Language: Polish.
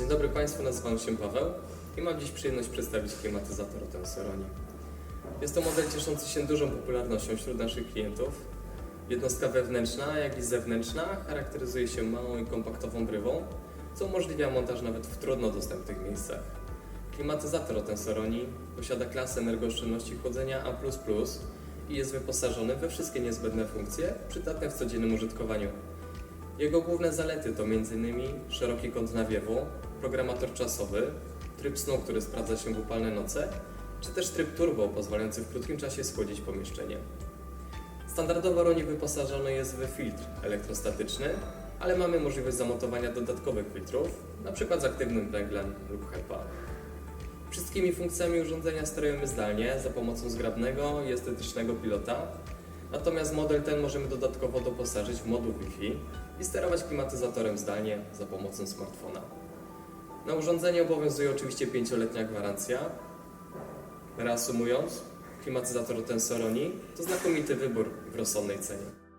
Dzień dobry Państwu, nazywam się Paweł i mam dziś przyjemność przedstawić klimatyzator Tensoroni. Jest to model cieszący się dużą popularnością wśród naszych klientów. Jednostka wewnętrzna, jak i zewnętrzna charakteryzuje się małą i kompaktową brywą, co umożliwia montaż nawet w trudno dostępnych miejscach. Klimatyzator Tensoroni posiada klasę energooszczędności chłodzenia A++ i jest wyposażony we wszystkie niezbędne funkcje przydatne w codziennym użytkowaniu. Jego główne zalety to m.in. szeroki kąt nawiewu, programator czasowy, tryb snu, który sprawdza się w upalne noce, czy też tryb turbo pozwalający w krótkim czasie schłodzić pomieszczenie. Standardowo Roni wyposażony jest w filtr elektrostatyczny, ale mamy możliwość zamontowania dodatkowych filtrów, np. z aktywnym węglem lub HEPA. Wszystkimi funkcjami urządzenia sterujemy zdalnie za pomocą zgrabnego i estetycznego pilota, natomiast model ten możemy dodatkowo doposażyć w moduł Wi-Fi i sterować klimatyzatorem zdalnie za pomocą smartfona. Na urządzenie obowiązuje oczywiście 5-letnia gwarancja. Reasumując, klimatyzator Tensoroni to znakomity wybór w rozsądnej cenie.